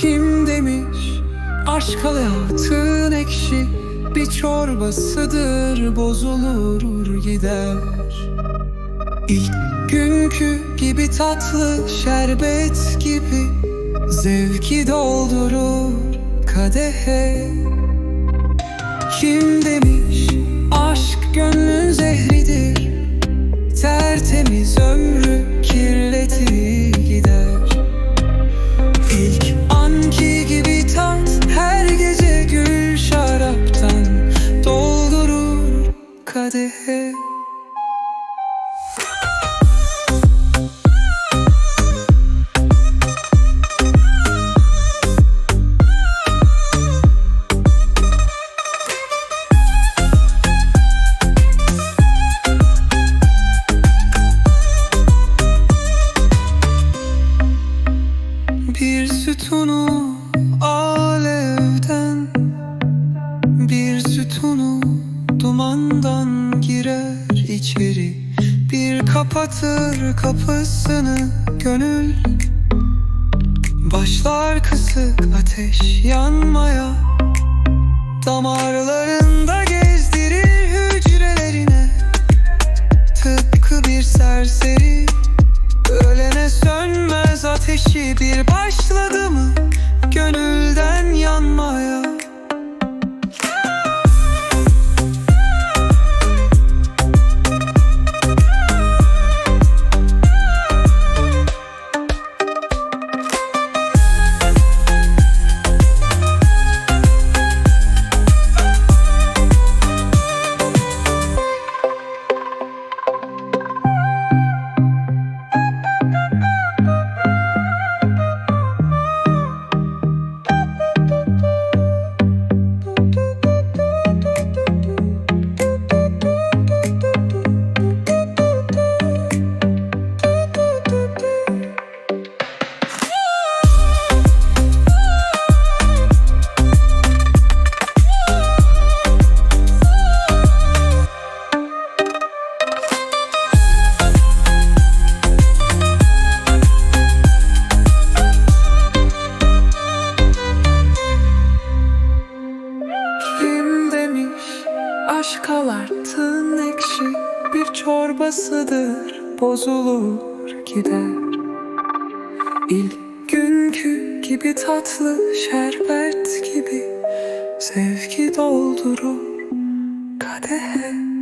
Kim demiş? Aşk hayatın ekşi. Bir çorbasıdır bozulur gider. İlk günkü gibi tatlı şerbet gibi. Zevki doldurur kadehe. Kim demiş? Aşk gönlün kadehe Bir sütunu alevden Bir sütunu dumandan girer içeri. Bir kapatır kapısını gönül. Başlar kısık ateş yanmaya. Damarlarında gezdirir aşk alartın ekşi bir çorbasıdır Bozulur gider. İlk günkü gibi tatlı şerbet gibi Sevgi doldurur kadehe.